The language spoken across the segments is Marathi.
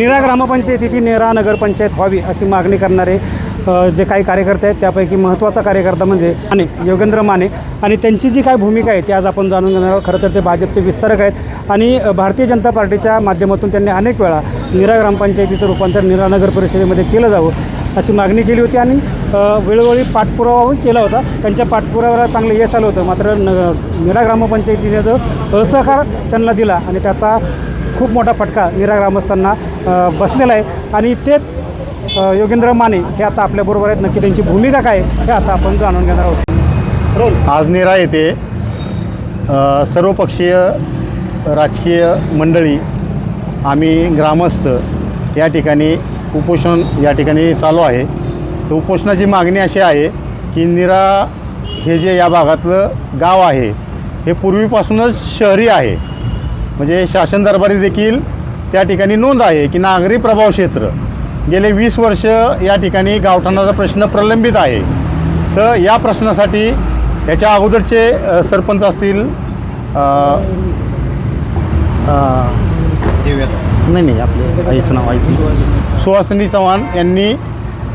निरा ग्रामपंचायतीची नेरा नगरपंचायत व्हावी अशी मागणी करणारे जे काही कार्यकर्ते आहेत त्यापैकी महत्त्वाचा कार्यकर्ता म्हणजे माने योगेंद्र माने. आणि त्यांची जी काय भूमिका आहे ती आज आपण जाणून घेणार आहोत. खरं तर ते भाजपचे विस्तारक आहेत. आणि भारतीय जनता पार्टीच्या माध्यमातून त्यांनी अनेक वेळा निरा ग्रामपंचायतीचं रूपांतर निरा नगर परिषदेमध्ये केलं जावं अशी मागणी केली होती आणि वेळोवेळी पाठपुरावा केला होता. त्यांच्या पाठपुराव्याला चांगलं यश आलं होतं. मात्र न निरा ग्रामपंचायतीने जो असहकार त्यांना दिला आणि त्याचा खूप मोठा फटका निरा ग्रामस्थांना बसलेलं आहे. आणि तेच योगेंद्र माने हे आता आपल्याबरोबर आहेत. नक्की त्यांची भूमिका काय हे आता आपण जाणून घेणार आहोत. रोल. आज निरा येथे सर्वपक्षीय राजकीय मंडळी आम्ही ग्रामस्थ या ठिकाणी उपोषण या ठिकाणी चालू आहे. तर उपोषणाची मागणी अशी आहे की निरा हे जे या भागातलं गाव आहे हे पूर्वीपासूनच शहरी आहे. म्हणजे शासन दरबारी देखील त्या ठिकाणी नोंद आहे की नागरी प्रभाव क्षेत्र. गेले वीस वर्ष या ठिकाणी गावठाणाचा प्रश्न प्रलंबित आहे. तर या प्रश्नासाठी याच्या अगोदरचे सरपंच असतील नाही नाही आपले आईचं नाव आईचं सुहासिनी चव्हाण यांनी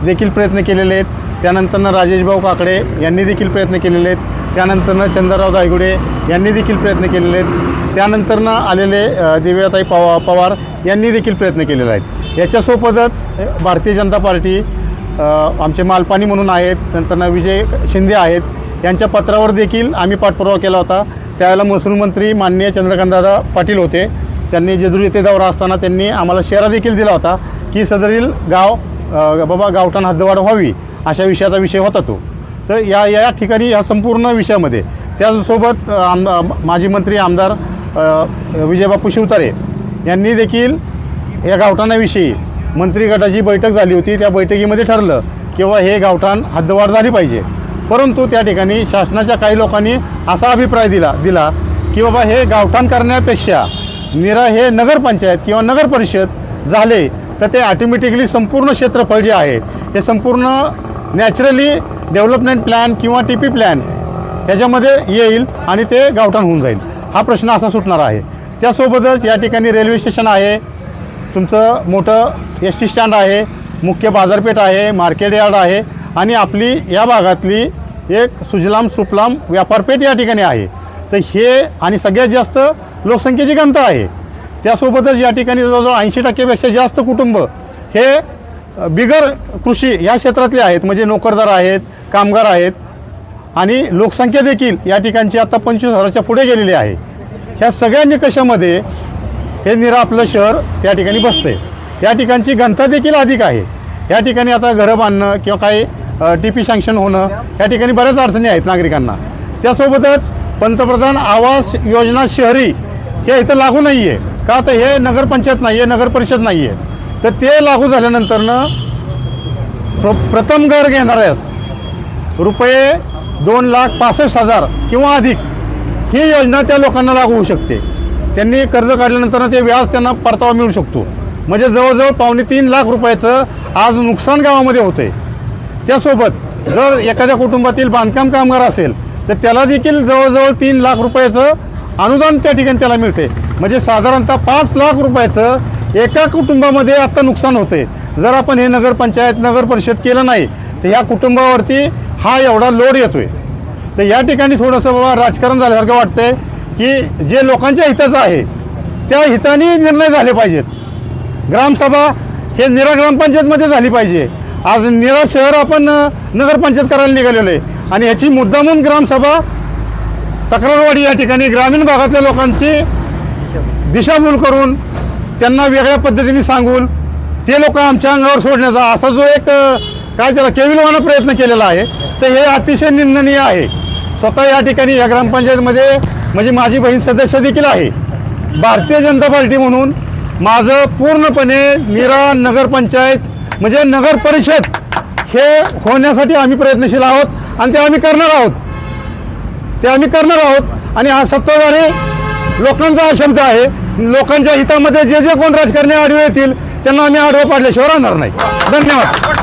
देखील प्रयत्न केलेले आहेत. त्यानंतरनं राजेशभाऊ काकडे यांनी देखील प्रयत्न केलेले आहेत. त्यानंतरनं चंद्रराव दायगुडे यांनी देखील प्रयत्न केलेले आहेत. त्यानंतरनं आलेले दिव्याताई पवा पवार यांनी देखील प्रयत्न केलेले आहेत. याच्यासोबतच भारतीय जनता पार्टी आमचे मालपानी म्हणून आहेत नंतरनं विजय शिंदे आहेत यांच्या पत्रावर देखील आम्ही पाठपुरावा केला होता. त्यावेळेला महसूल मंत्री माननीय चंद्रकांतदादा पाटील होते. त्यांनी जेजूर येथे दौरा असताना त्यांनी आम्हाला शेरा देखील दिला होता की सदरील गाव बाबा गावठाण हद्दवाढ व्हावी अशा विषयाचा विषय होता तो. तर या या ठिकाणी या संपूर्ण विषयामध्ये त्यासोबत आम माजी मंत्री आमदार विजयबापू शिवतारे यांनी देखील या गावठाणाविषयी मंत्री गटाची बैठक झाली होती. त्या बैठकीमध्ये ठरलं किंवा हे गावठाण हद्दवाढ झाली पाहिजे. परंतु त्या ठिकाणी शासनाच्या काही लोकांनी असा अभिप्राय दिला दिला की बाबा हे गावठाण करण्यापेक्षा निरा हे नगरपंचायत किंवा नगर परिषद झाले तर ते ऑटोमॅटिकली संपूर्ण क्षेत्रफळ जे आहे हे संपूर्ण नॅचरली डेव्हलपमेंट प्लॅन किंवा टी पी प्लॅन ह्याच्यामध्ये येईल आणि ते गावठाण होऊन जाईल. हा प्रश्न असा सुटणार आहे. त्यासोबतच या ठिकाणी रेल्वे स्टेशन आहे. तुमचं मोठं एस टी स्टँड आहे. मुख्य बाजारपेठ आहे. मार्केट यार्ड आहे. आणि आपली या भागातली एक सुजलाम सुफलाम व्यापारपेठ या ठिकाणी आहे. तर हे आणि सगळ्यात जास्त लोकसंख्येची घनता आहे. त्यासोबतच या ठिकाणी जवळजवळ ऐंशी टक्केपेक्षा जास्त कुटुंब हे बिगर कृषी या क्षेत्रातले आहेत. म्हणजे नोकरदार आहेत कामगार आहेत. आणि लोकसंख्या देखील या ठिकाणची आता पंचवीस हजाराच्या पुढे गेलेली आहे. ह्या सगळ्या निकषामध्ये हे निरा आपलं शहर त्या ठिकाणी बसते या ठिकाणची घनता देखील अधिक आहे. या ठिकाणी आता घरं बांधणं किंवा काही टी पी सँक्शन होणं या ठिकाणी बऱ्याच अडचणी आहेत नागरिकांना. त्यासोबतच पंतप्रधान आवास योजना शहरी हे इथं लागू नाही आहे का तर हे नगरपंचायत नाही आहे नगर परिषद नाही आहे तर ते लागू झाल्यानंतरनं प्र प्रथम घर घेणाऱ्यास रुपये दोन लाख पासष्ट हजार किंवा अधिक ही योजना त्या लोकांना लागू होऊ शकते. त्यांनी कर्ज काढल्यानंतर ते व्याज त्यांना परतावा मिळू शकतो. म्हणजे जवळजवळ पावणे तीन लाख रुपयाचं आज नुकसान गावामध्ये होतं आहे त्यासोबत जर एखाद्या कुटुंबातील बांधकाम कामगार असेल तर त्याला देखील जवळजवळ तीन लाख रुपयाचं अनुदान त्या ठिकाणी त्याला मिळते म्हणजे साधारणतः पाच लाख रुपयाचं एका कुटुंबामध्ये आत्ता नुकसान होते जर आपण हे नगरपंचायत नगर परिषद केलं नाही तर ह्या कुटुंबावरती हा एवढा लोड येतोय. तर या ठिकाणी थोडंसं बाबा राजकारण झाल्यासारखं वाटतंय की जे लोकांच्या हिताचं आहे त्या हिताने निर्णय झाले पाहिजेत. ग्रामसभा हे निरा ग्रामपंचायतमध्ये झाली पाहिजे. आज निरा शहर आपण नगरपंचायत करायला निघालेलो आहे. आणि ह्याची मुद्दामून ग्रामसभा तक्रारवाडी या ठिकाणी ग्रामीण भागातल्या लोकांची दिशाभूल करून त्यांना वेगळ्या पद्धतीने सांगून ते लोक आमच्या अंगावर सोडण्याचा असा जो एक काय त्याला केविलवाना प्रयत्न केलेला आहे? तर हे अतिशय निंदनीय आहे. स्वतः या ठिकाणी या ग्रामपंचायतमध्ये म्हणजे माझी बहीण सदस्य देखील आहे. भारतीय जनता पार्टी म्हणून माझं पूर्णपणे निरा नगरपंचायत म्हणजे नगर परिषद हे होण्यासाठी आम्ही प्रयत्नशील आहोत आणि ते आम्ही करणार आहोत. ते आम्ही करणार आहोत आणि हा सत्ताधारी लोकांचा हा शब्द आहे. लोकांच्या हितामध्ये जे जे कोण राजकारणी आडवे येतील त्यांना आम्ही आडवं पाडल्याशिवाय राहणार नाही. धन्यवाद.